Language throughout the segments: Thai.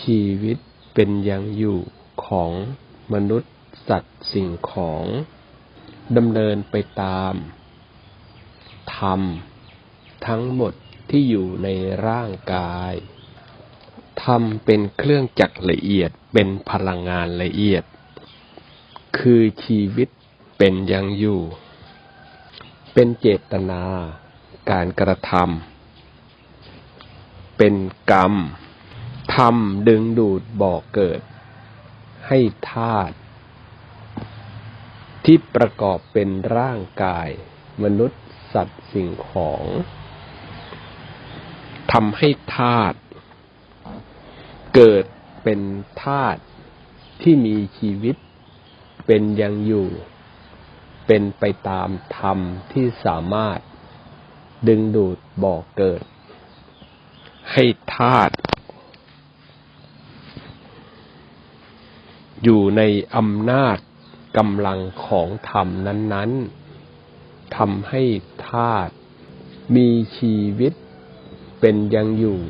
ชีวิตเป็นอย่างอยู่ของมนุษย์สัตว์สิ่งของดำเนินไปตามธรรมทั้งหมดที่อยู่ในร่างกายธรรมเป็นเครื่องจักรละเอียดเป็นพลังงานละเอียด คือชีวิตเป็นย่างอยู่ เป็นเจตนา การกระทำเป็นกรรม ทำดึงดูดบ่อกเกิด ให้ธาตุที่ประกอบเป็นร่างกาย มนุษย์สัตว์สิ่งของทำให้ธาตุเกิดเป็นธาตุที่มีชีวิตเป็นยังอยู่ เป็นไปตามธรรมที่สามารถดึงดูดบ่อกเกิด ให้ธาตุ อยู่ในอำนาจกำลังของธรรมนั้น ๆทำให้ธาตุมีชีวิตเป็นยังอยู่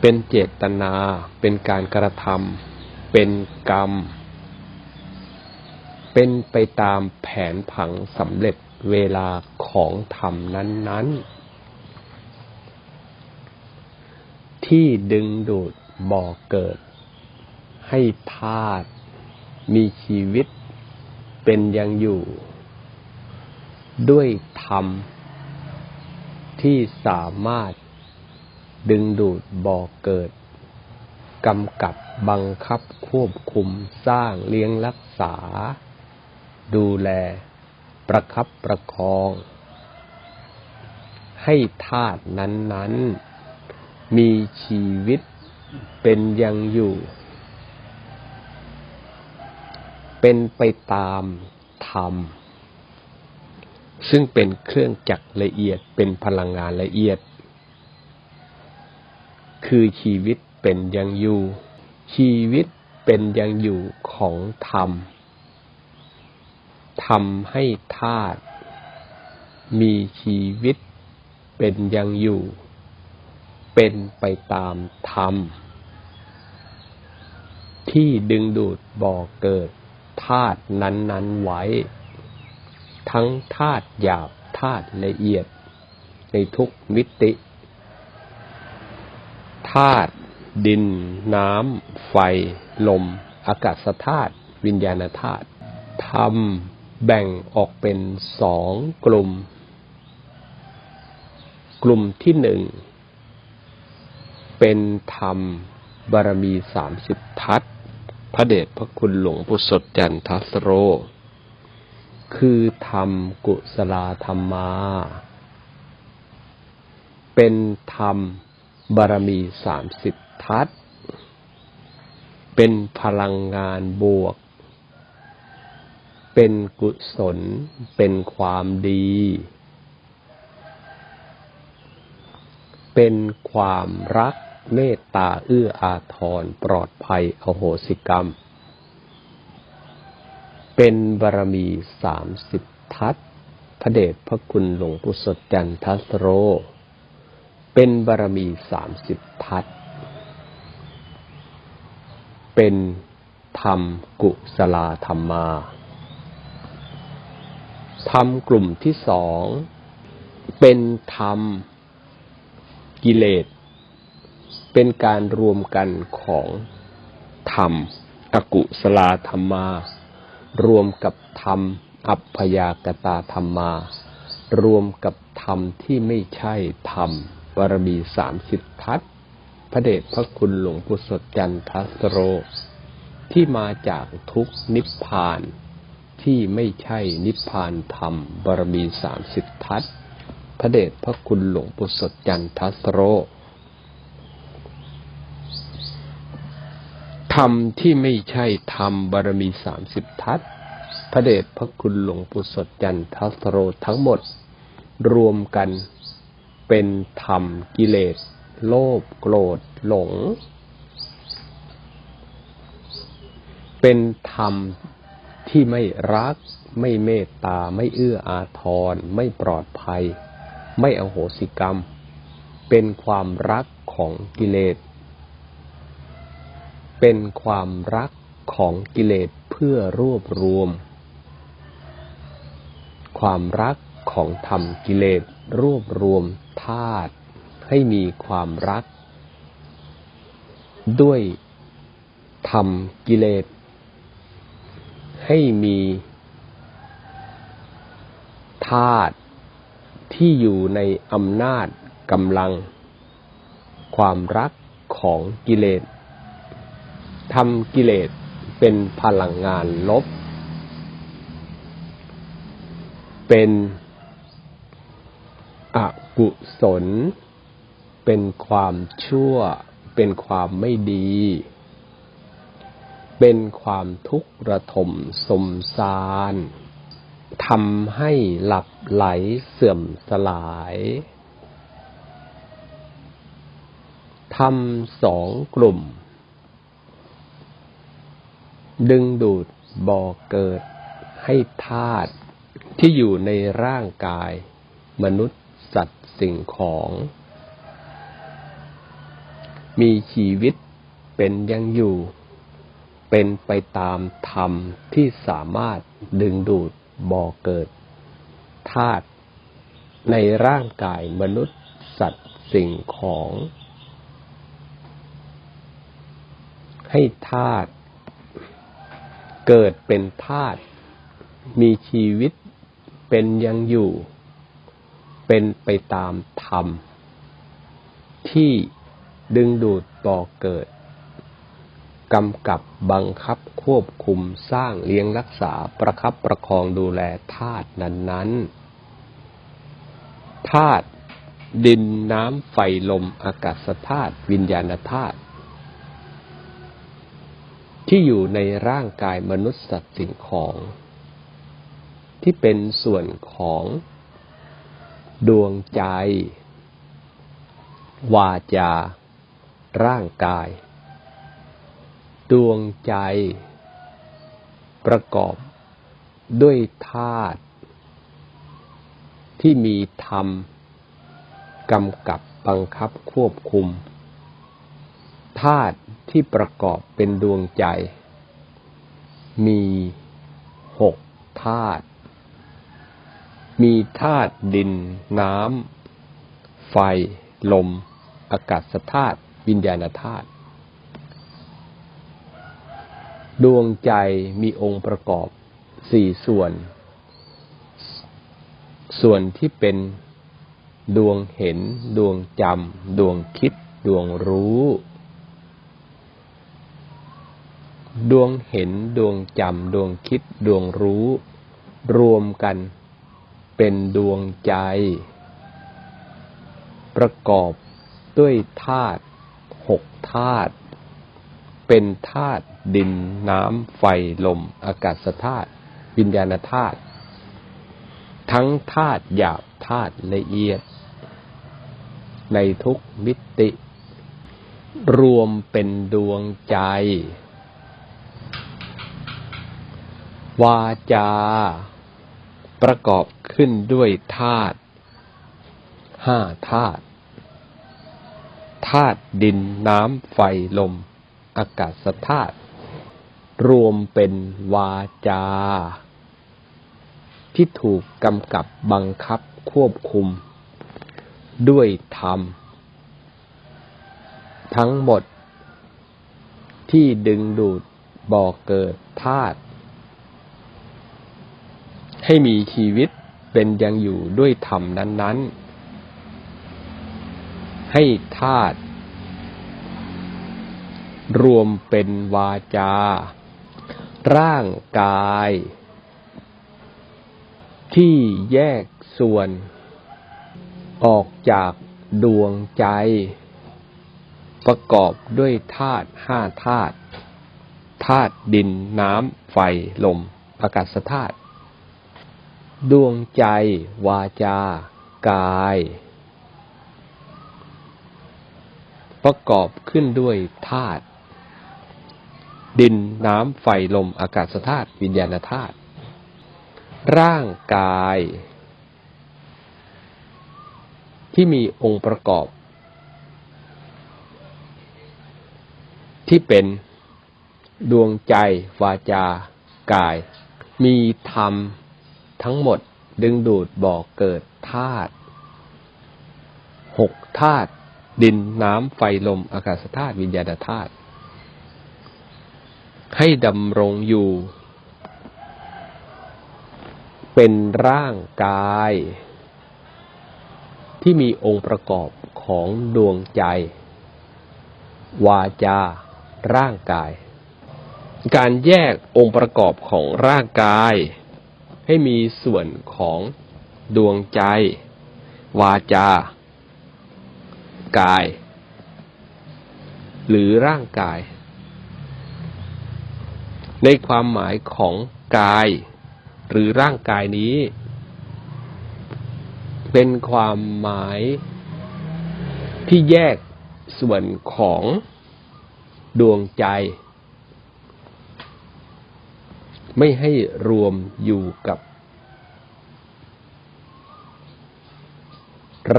เป็นเจตนา เป็นการกระทำเป็นกรรม เป็นไปตามแผนผังสำเร็จเวลาของธรรมนั้น ๆ ที่ดึงดูด บ่อเกิด ให้ธาตุมีชีวิตเป็นยังอยู่ ด้วยธรรม ที่สามารถดึงดูดบ่อเกิดกำกับบังคับควบคุมสร้างเลี้ยงรักษา ดูแล ประคับประคอง ให้ธาตุนั้น ๆ มีชีวิต เป็นยังอยู่ เป็นไปตามธรรม ซึ่งเป็นเครื่องจักรละเอียดเป็นพลังงานละเอียด คือชีวิตเป็นยังอยู่ ชีวิตเป็นยังอยู่ของธรรมทำให้ธาตุมีชีวิตเป็นยังอยู่ เป็นไปตามธรรม ที่ดึงดูดบ่อเกิดธาตุนั้น ๆ ไว้ ทั้งธาตุหยาบธาตุละเอียด ในทุกมิติธาตุดิน น้ำ ไฟ ลม อากาศธาตุวิญญาณธาตุธรรมแบ่งออกเป็นสองกลุ่ม กลุ่มที่หนึ่ง เป็นธรรมบารมีสามสิบทัศพระเดชพระคุณหลวงปุสดจันทัสโร คือธรรมกุศลธรรมา เป็นธรรมบารมีสามสิบทัศเป็นพลังงานบวก เป็นกุศล เป็นความดี เป็นความรัก เมตตาเอื้ออาทรปลอดภัยอโหสิกรรม เป็นบารมีสามสิบทัศพระเดชพระคุณหลวงปู่สดจันทัสโร เป็นบารมีสามสิบทัศเป็นธรรมกุศลาธรรมาธรรมกลุ่มที่สอง เป็นธรรมกิเลส เป็นการรวมกันของธรรม อกุสลาธรรมา รวมกับธรรม อัพยากตาธรรมา รวมกับธรรมที่ไม่ใช่ธรรมบารมีสามสิบทัศพระเดชพระคุณหลวงปู่สดจันทัสโร ที่มาจากทุกนิพพานที่ไม่ใช่นิพพานธรรมบารมีสามสิบทัศพระเดชพระคุณหลวงปู่สดจันทัสโร ธรรมที่ไม่ใช่ธรรมบารมีสามสิบทัศพระเดชพระคุณหลวงปู่สดจันทัสโรทั้งหมด รวมกันเป็นธรรมกิเลส โลภโกรธหลง เป็นธรรมที่ไม่รัก ไม่เมตตา ไม่เอื้ออาทร ไม่ปลอดภัย ไม่อโหสิกรรม เป็นความรักขของกิเลส เป็นความรักของกิเลสเพื่อรวบรวม ความรักของธรรมกิเลสรวบรวมธาตุให้มีความรัก ด้วยธรรมกิเลส ให้มีธาตุที่อยู่ในอำนาจกำลัง ความรักของกิเลส ทำกิเลสเป็นพลังงานลบ เป็นอกุศล เป็นความชั่ว เป็นความไม่ดี เป็นความทุกข์ระทมสมสารทำให้หลับไหลเสื่อมสลายทำสองกลุ่ม ดึงดูดบ่อเกิดให้ธาตุที่อยู่ในร่างกาย มนุษย์สัตว์สิ่งของ มีชีวิตเป็นยังอยู่ เป็นไปตามธรรมที่สามารถดึงดูดบ่อเกิดธาตุในร่างกายมนุษย์สัตว์สิ่งของ ให้ธาตุ เกิดเป็นธาตุมีชีวิตเป็นยังอยู่ เป็นไปตามธรรม ที่ดึงดูดบ่อเกิดกำกับบังคับควบคุมสร้างเลี้ยงรักษาประคับประคองดูแลธาตุนั้นๆธาตุดินน้ำไฟลมอากาศธาตุวิญญาณธาตุ ที่อยู่ในร่างกายมนุษย์สัตว์สิ่งของ ที่เป็นส่วนของดวงใจ วาจา ร่างกาย ดวงใจ ประกอบด้วยธาตุที่มีธรรมกำกับบังคับควบคุมธาตุ ที่ประกอบเป็นดวงใจ มีหกธาตุ มีธาตุดิน น้ำ ไฟ ลม อากาศธาตุ วิญญาณธาตุ ดวงใจมีองค์ประกอบสี่ส่วน ส่วนที่เป็นดวงเห็น ดวงจำ ดวงคิด ดวงรู้ ดวงเห็นดวงจำดวงคิดดวงรู้ รวมกันเป็นดวงใจ ประกอบด้วยธาตุหกธาตุเป็นธาตุดินน้ำไฟลม อากาศธาตุวิญญาณธาตุทั้งธาตุหยาบธาตุละเอียด ในทุกมิติ รวมเป็นดวงใจ วาจา ประกอบขึ้นด้วยธาตุห้าธาตุธาตุดินน้ำไฟลม อากาศธาตุรวมเป็นวาจา ที่ถูกกำกับบังคับควบคุม ด้วยธรรม ทั้งหมด ที่ดึงดูดบ่อเกิดธาตุ ให้มีชีวิตเป็นยังอยู่ด้วยธรรมนั้น ๆ ให้ธาตุรวมเป็นวาจา ร่างกาย ที่แยกส่วน ออกจากดวงใจ ประกอบด้วยธาตุห้าธาตุธาตุดินน้ำไฟลมอากาศธาตุ ดวงใจ วาจา กาย ประกอบขึ้นด้วยธาตุดินน้ำไฟลมอากาศธาตุวิญญาณธาตุร่างกาย ที่มีองค์ประกอบ ที่เป็นดวงใจ วาจา กาย มีธรรม ทั้งหมดดึงดูดบ่อเกิดธาตุหกธาตุดินน้ำไฟลมอากาศธาตุวิญญาณธาตุให้ดำรงอยู่ เป็นร่างกาย ที่มีองค์ประกอบของดวงใจ วาจา ร่างกาย การแยกองค์ประกอบของร่างกาย ให้มีส่วนของดวงใจ วาจา กาย หรือร่างกาย ในความหมายของกาย หรือร่างกายนี้ เป็นความหมายที่แยกส่วนของดวงใจ ไม่ให้รวมอยู่กับ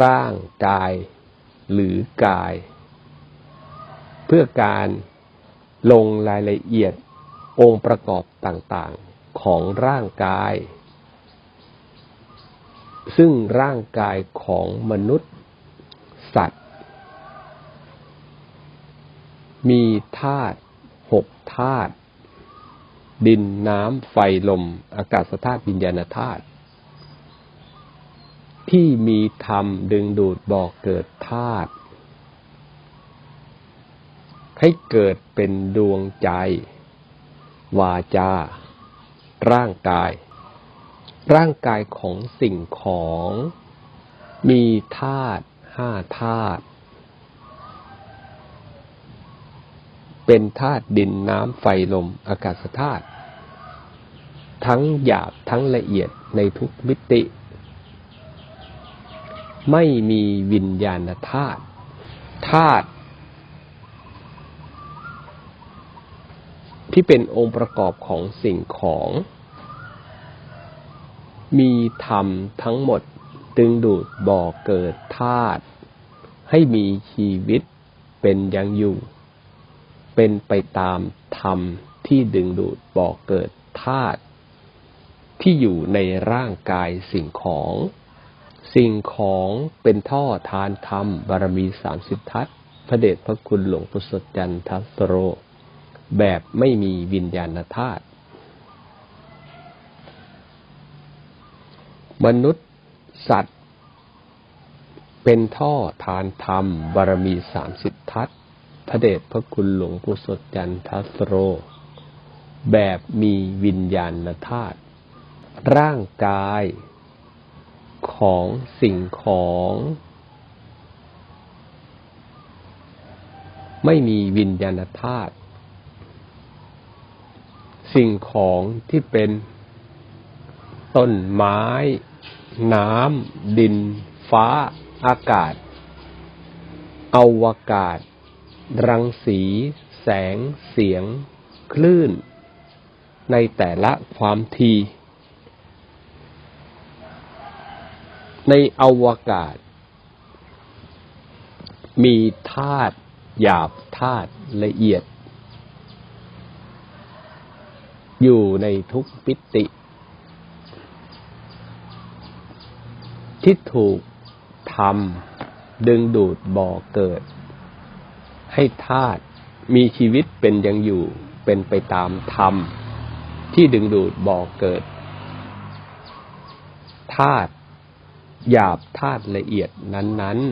ร่างกายหรือกาย เพื่อการลงรายละเอียดองค์ประกอบต่างๆของร่างกาย ซึ่งร่างกายของมนุษย์ สัตว์ มีธาตุหกธาตุ ดินน้ำไฟลม อากาศธาตุวิญญาณธาตุที่มีธรรมดึงดูดบอกเกิดธาตุให้เกิดเป็นดวงใจ วาจา ร่างกาย ร่างกายของสิ่งของ มีธาตุห้าธาตุ เป็นธาตุดินน้ำไฟลมอากาศธาตุทั้งหยาบทั้งละเอียดในทุกมิติ ไม่มีวิญญาณธาตุธาตุที่เป็นองค์ประกอบของสิ่งของ มีธรรมทั้งหมดดึงดูดบ่อเกิดธาตุให้มีชีวิตเป็นยังอยู่ เป็นไปตามธรรมที่ดึงดูดบ่อเกิดธาตุที่อยู่ในร่างกายสิ่งของ สิ่งของเป็นท่อทานธรรม บารมีสามสิบทัศพระเดชพระคุณหลวงพุทธจันทัสโร แบบไม่มีวิญญาณธาตุมนุษย์สัตว์ เป็นท่อทานธรรม บารมีสามสิบทัศ พระเดชพระคุณหลวงปู่สดจันทัสโร แบบมีวิญญาณธาตุร่างกายของสิ่งของ ไม่มีวิญญาณธาตุสิ่งของที่เป็นต้นไม้ น้ำ ดิน ฟ้า อากาศ อวกาศ รังสี แสง เสียง คลื่น ในแต่ละความทีในอวกาศ มีธาตุหยาบธาตุละเอียด อยู่ในทุกปิติ ที่ถูกทำดึงดูดบ่อเกิด ให้ธาตุมีชีวิตเป็นยังอยู่เป็นไปตามธรรม ที่ดึงดูดบ่อเกิดธาตุหยาบธาตุละเอียดนั้น ๆ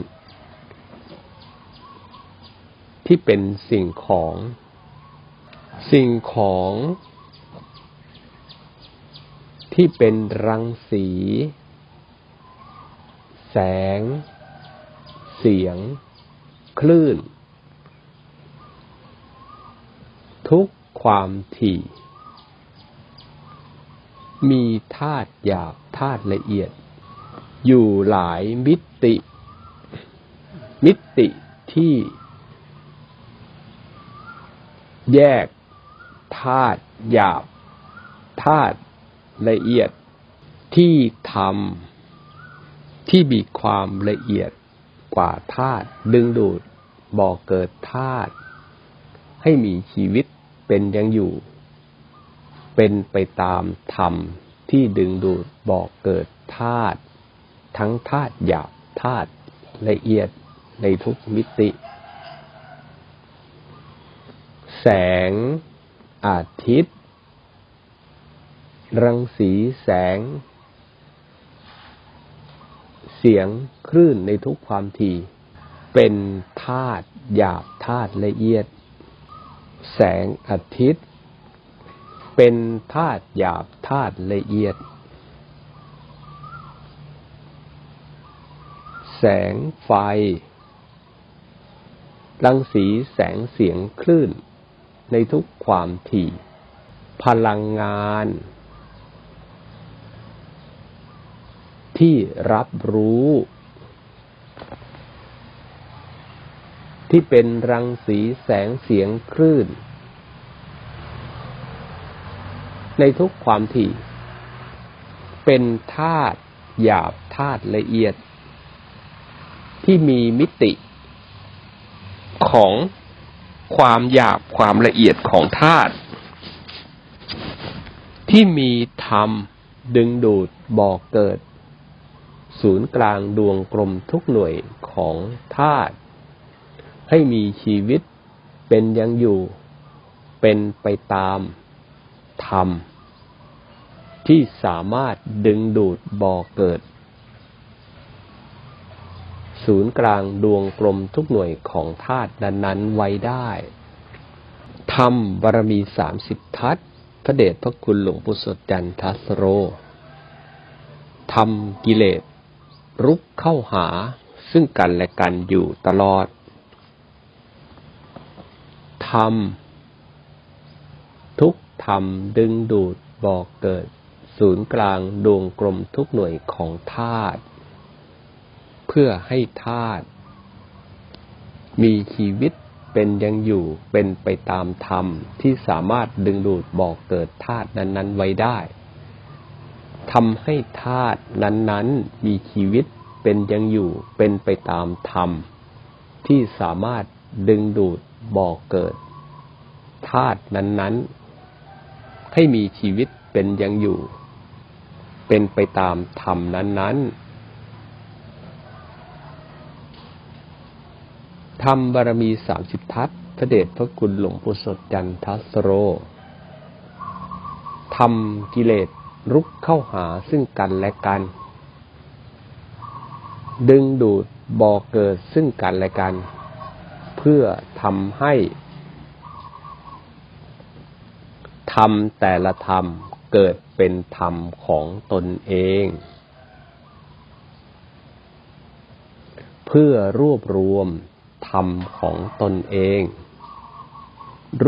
ที่เป็นสิ่งของ สิ่งของ ที่เป็นรังสี แสง เสียง คลื่น ทุกความถี่ มีธาตุหยาบธาตุละเอียด อยู่หลายมิติ มิติที่ แยกธาตุหยาบธาตุละเอียดที่ทำที่มีความละเอียดกว่าธาตุดึงดูดบ่อกเกิดธาตุให้มีชีวิต เป็นยังอยู่ เป็นไปตามธรรมที่ดึงดูดบอกเกิดธาตุทั้งธาตุหยาบธาตุละเอียดในทุกมิติ แสงอาทิตย์ รังสีแสง เสียงคลื่นในทุกความถี่ เป็นธาตุหยาบธาตุละเอียด แสงอาทิตย์ เป็นธาตุหยาบธาตุละเอียด แสงไฟ รังสีแสงเสียงคลื่น ในทุกความถี่ พลังงาน ที่รับรู้ ที่เป็นรังสีแสงเสียงคลื่น ในทุกความถี่ เป็นธาตุหยาบธาตุละเอียด ที่มีมิติของความหยาบความละเอียดของธาตุที่มีธรรมดึงดูดบอกเกิด ศูนย์กลางดวงกลมทุกหน่วยของธาตุ ให้มีชีวิตเป็นยังอยู่เป็นไปตามธรรม ที่สามารถดึงดูดบ่อเกิด ศูนย์กลางดวงกลมทุกหน่วยของธาตุนั้นๆไว้ได้ทำบารมีสามสิบทัศพระเดชพระคุณหลวงปู่สดจันทัสโรทำกิเลสรุกเข้าหาซึ่งกันและกันอยู่ตลอด ทำทุกธรรมดึงดูดบอกเกิด ศูนย์กลางดวงกลมทุกหน่วยของธาตุเพื่อให้ธาตุมีชีวิตเป็นยังอยู่เป็นไปตามธรรมที่สามารถดึงดูดบอกเกิดธาตุนั้น ๆ ไว้ได้ทำให้ธาตุนั้น ๆ มีชีวิตเป็นยังอยู่เป็นไปตามธรรมที่สามารถดึงดูด บอกเกิดธาตุนั้น ๆ ให้มีชีวิตเป็นยังอยู่ เป็นไปตามธรรมนั้นๆทำบารมีสามสิบทัศพระเดชพระคุณหลวงปู่สดจันทัสโรทำกิเลสรุกเข้าหาซึ่งกันและกัน ดึงดูดบ่อเกิดซึ่งกันและกัน เพื่อทำให้ธรรมแต่ละธรรมเกิดเป็นธรรมของตนเอง เพื่อรวบรวมธรรมของตนเอง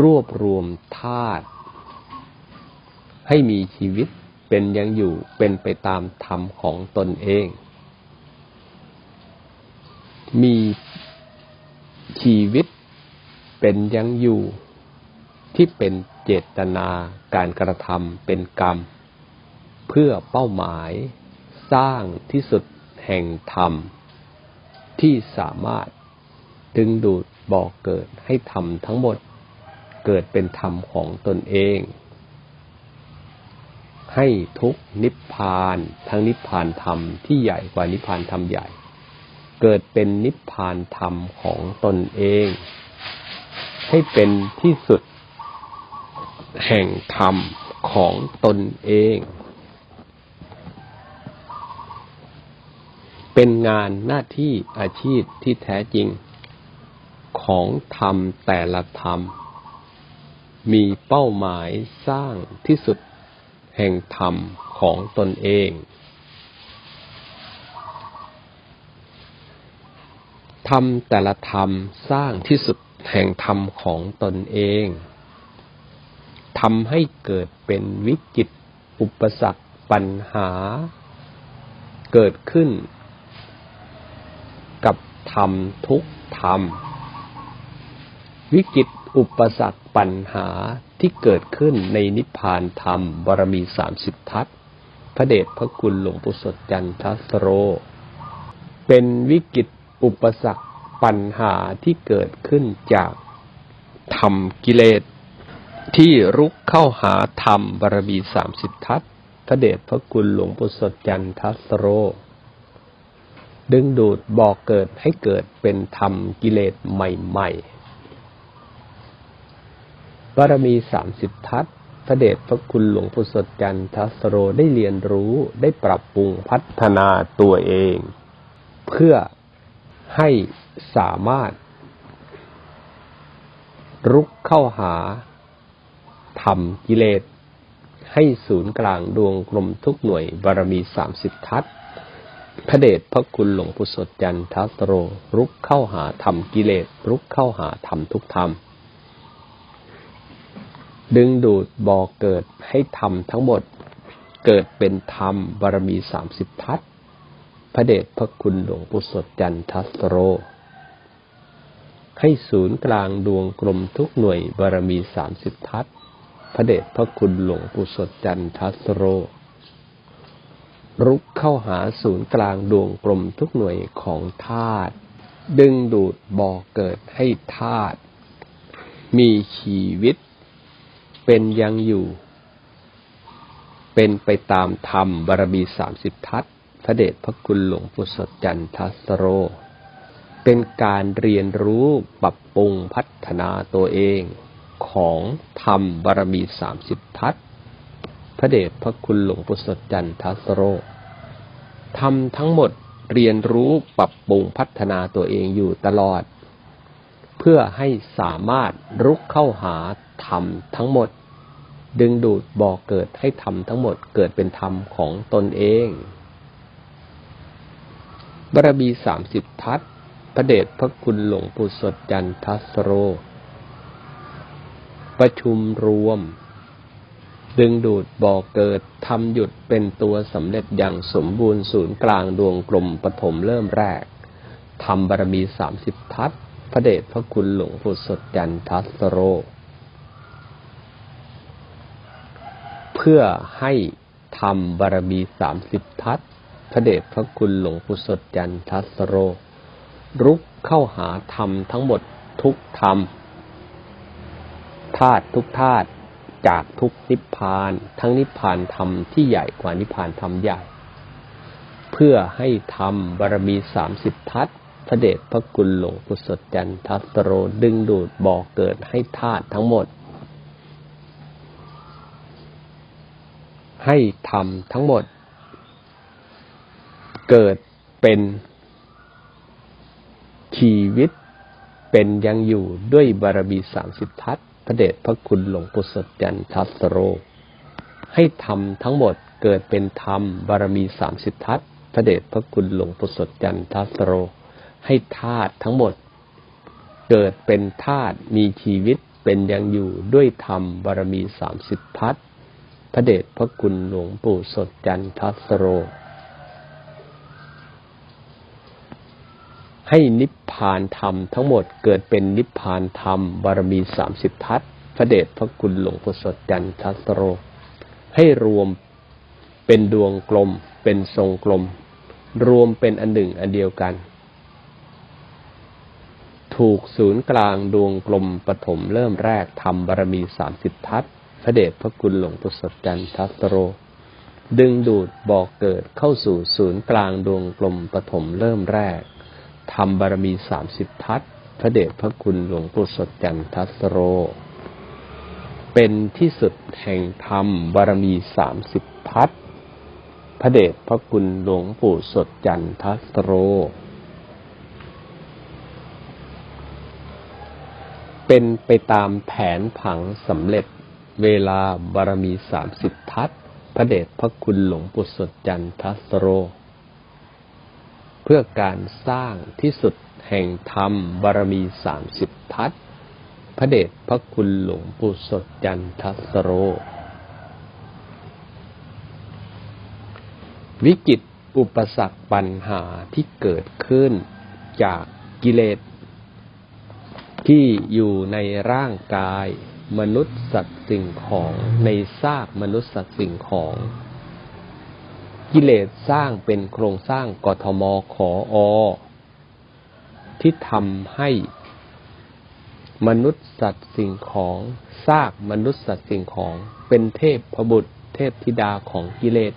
รวบรวมธาตุให้มีชีวิตเป็นยังอยู่เป็นไปตามธรรมของตนเอง มี ชีวิตเป็นยังอยู่ที่เป็นเจตนาการกระทำเป็นกรรม เพื่อเป้าหมายสร้างที่สุดแห่งธรรม ที่สามารถดึงดูดบอกเกิดให้ธรรมทั้งหมดเกิดเป็นธรรมของตนเอง ให้ทุกนิพพานทั้งนิพพานธรรมที่ใหญ่กว่านิพพานธรรมใหญ่ เกิดเป็นนิพพานธรรมของตนเอง ให้เป็นที่สุดแห่งธรรมของตนเอง เป็นงานหน้าที่อาชีพที่แท้จริง ของธรรมแต่ละธรรม มีเป้าหมายสร้างที่สุดแห่งธรรมของตนเอง ธรรมแต่ละธรรมสร้างที่สุดแห่งธรรมของตนเองทำให้เกิดเป็นวิกฤตอุปสรรคปัญหา เกิดขึ้น กับธรรมทุกธรรม วิกฤตอุปสรรคปัญหาที่เกิดขึ้นในนิพพานธรรมบารมีสามสิบทัศพระเดชพระคุณหลวงปู่สดจันทสโร เป็นวิกฤต อุปสรรคปัญหาที่เกิดขึ้นจากธรรมกิเลส ที่รุกเข้าหาธรรมบารมีสามสิบทัศพระเดชพระคุณหลวงปู่สดจันทัสโร ดึงดูดบอกเกิดให้เกิดเป็นธรรมกิเลสใหม่ๆบารมีสามสิบทัศพระเดชพระคุณหลวงปู่สดจันทัสโรได้เรียนรู้ได้ปรับปรุงพัฒนาตัวเอง เพื่อ ให้สามารถ รุกเข้าหาธรรมกิเลส ให้ศูนย์กลางดวงกลมทุกหน่วยบารมีสามสิบทัศพระเดชพระคุณหลวงปู่สดจันทัสโร รุกเข้าหาธรรมกิเลส รุกเข้าหาธรรมทุกธรรม ดึงดูดบ่อเกิดให้ธรรมทั้งหมด เกิดเป็นธรรมบารมีสามสิบทัศ พระเดชพระคุณหลวงปู่สดจันทัสโร ให้ศูนย์กลางดวงกลมทุกหน่วยบารมีสามสิบทัศพระเดชพระคุณหลวงปู่สดจันทัสโร รุกเข้าหาศูนย์กลางดวงกลมทุกหน่วยของธาตุดึงดูดบ่อเกิดให้ธาตุมีชีวิต เป็นยังอยู่ เป็นไปตามธรรมบารมีสามสิบทัศน์ พระเดชพระคุณหลวงปู่สดจันทัสโร เป็นการเรียนรู้ปรับปรุงพัฒนาตัวเองของธรรมบารมีสามสิบทัศพระเดชพระคุณหลวงปู่สดจันทัสโรทำทั้งหมดเรียนรู้ปรับปรุงพัฒนาตัวเองอยู่ตลอด เพื่อให้สามารถรุกเข้าหาธรรมทั้งหมด ดึงดูดบ่อเกิดให้ธรรมทั้งหมดเกิดเป็นธรรมของตนเอง บารมีสามสิบทัศพระเดชพระคุณหลวงปู่สดจันทัสโร ประชุมรวม ดึงดูดบ่อเกิดทำหยุดเป็นตัวสำเร็จอย่างสมบูรณ์ศูนย์กลางดวงกลมปฐมเริ่มแรกทำบารมีสามสิบทัศพระเดชพระคุณหลวงปู่สดจันทัสโร เพื่อให้ทำบารมีสามสิบทัศ พระเดชพระคุณหลวงปู่สดจันทัสโร รุกเข้าหาธรรมทั้งหมดทุกธรรมธาตุทุกธาตุจากทุกนิพพาน ทั้งนิพพานธรรมที่ใหญ่กว่านิพพานธรรมใหญ่ เพื่อให้ทำบารมีสามสิบทัศพระเดชพระคุณหลวงปู่สดจันทัสโรดึงดูดบ่อเกิดให้ธาตุทั้งหมด ให้ทำทั้งหมด เกิดเป็นชีวิตเป็นยังอยู่ด้วยบารมีสามสิบทัศพระเดชพระคุณหลวงปู่สดจันทัสโร ให้ทำทั้งหมดเกิดเป็นธรรมบารมีสามสิบทัศพระเดชพระคุณหลวงปู่สดจันทัสโร ให้ธาตุทั้งหมด เกิดเป็นธาตุมีชีวิตเป็นยังอยู่ด้วยธรรมบารมีสามสิบทัศพระเดชพระคุณหลวงปู่สดจันทัสโร ให้นิพพานธรรมทั้งหมดเกิดเป็นนิพพานธรรม บารมีสามสิบทัศพระเดชพระคุณหลวงปู่สดจันทัสโร ให้รวมเป็นดวงกลม เป็นทรงกลม รวมเป็นอันหนึ่งอันเดียวกัน ถูกศูนย์กลางดวงกลมปฐมเริ่มแรกทำบารมีสามสิบทัศพระเดชพระคุณหลวงปู่สดจันทัสโรดึงดูดบอกเกิดเข้าสู่ศูนย์กลางดวงกลมปฐมเริ่มแรก ทำบารมีสามสิบทัศพระเดชพระคุณหลวงปู่สดจันทัสโร เป็นที่สุดแห่งธรรมบารมีสามสิบทัศพระเดชพระคุณหลวงปู่สดจันทัสโร เป็นไปตามแผนผังสำเร็จเวลาบารมีสามสิบทัศพระเดชพระคุณหลวงปู่สดจันทัสโร เพื่อการสร้างที่สุดแห่งธรรมบารมีสามสิบทัศพระเดชพระคุณหลวงปู่สดจันทัสโร วิกฤตอุปสรรคปัญหาที่เกิดขึ้นจากกิเลส ที่อยู่ในร่างกายมนุษย์สัตว์สิ่งของในซากมนุษย์สัตว์สิ่งของ กิเลสสร้างเป็นโครงสร้างกทมขออ ที่ทำให้มนุษย์สัตว์สิ่งของซากมนุษย์สัตว์สิ่งของ เป็นเทพพบุตร เทพธิดาของกิเลส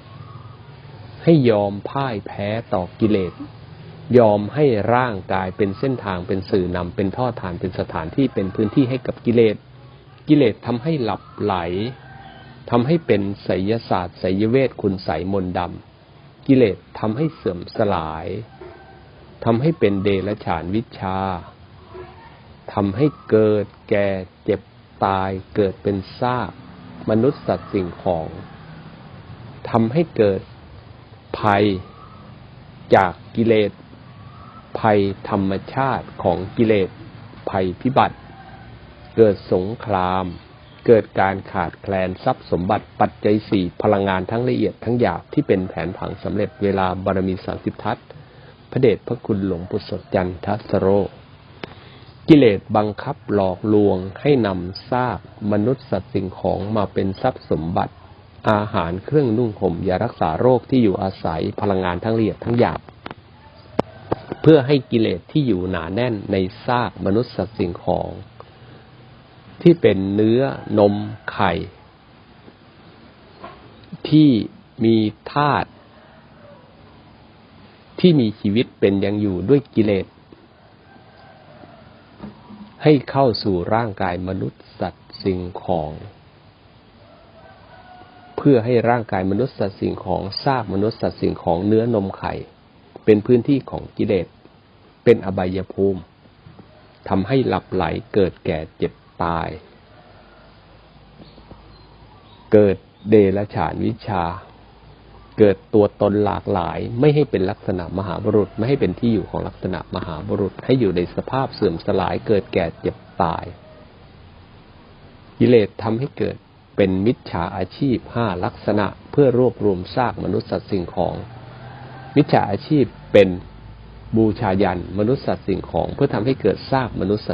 ให้ยอมพ่ายแพ้ต่อกิเลส ยอมให้ร่างกายเป็นเส้นทางเป็นสื่อนำเป็นท่อฐานเป็นสถานที่เป็นพื้นที่ให้กับกิเลส กิเลสทำให้หลับไหล ทำให้เป็นไสยศาสตร์ไสยเวทคุณใสยมนดำกิเลสทำให้เสื่อมสลายทำให้เป็นเดรัจฉานวิชาทำให้เกิดแก่เจ็บตายเกิดเป็นซากมนุษย์สัตว์สิ่งของทำให้เกิดภัยจากกิเลส ภัยธรรมชาติของกิเลส ภัยพิบัติ เกิดสงคราม เกิดการขาดแคลนทรัพย์สมบัติปัจจัยสี่พลังงานทั้งละเอียดทั้งหยาบที่เป็นแผนผังสำเร็จเวลาบารมีสามสิบทัศพระเดชพระคุณหลวงปู่สดจันทสโร กิเลสบังคับหลอกลวงให้นำซากมนุษย์สัตว์สิ่งของมาเป็นทรัพย์สมบัติ อาหารเครื่องนุ่งห่มยารักษาโรคที่อยู่อาศัยพลังงานทั้งละเอียดทั้งหยาบเพื่อให้กิเลสที่อยู่หนาแน่นในซากมนุษย์สัตว์สิ่งของ ที่เป็นเนื้อนมไข่ ที่มีธาตุที่มีชีวิตเป็นยังอยู่ด้วยกิเลส ให้เข้าสู่ร่างกายมนุษย์สัตว์สิ่งของ เพื่อให้ร่างกายมนุษย์สัตว์สิ่งของซากมนุษย์สัตว์สิ่งของเนื้อนมไข่ เป็นพื้นที่ของกิเลส เป็นอบายภูมิทำให้หลับไหลเกิดแก่เจ็บ ตาย เกิดเดรัจฉานวิชา เกิดตัวตนหลากหลาย ไม่ให้เป็นลักษณะมหาบุรุษ ไม่ให้เป็นที่อยู่ของลักษณะมหาบุรุษ ให้อยู่ในสภาพเสื่อมสลาย เกิดแก่เจ็บตาย กิเลสทำให้เกิดเป็นมิจฉาอาชีพห้าลักษณะเพื่อรวบรวมซากมนุษย์สัตว์สิ่งของ มิจฉาอาชีพเป็นบูชายันมนุษย์สัตว์สิ่งของ เพื่อทำให้เกิดซากมนุษย์สัตว์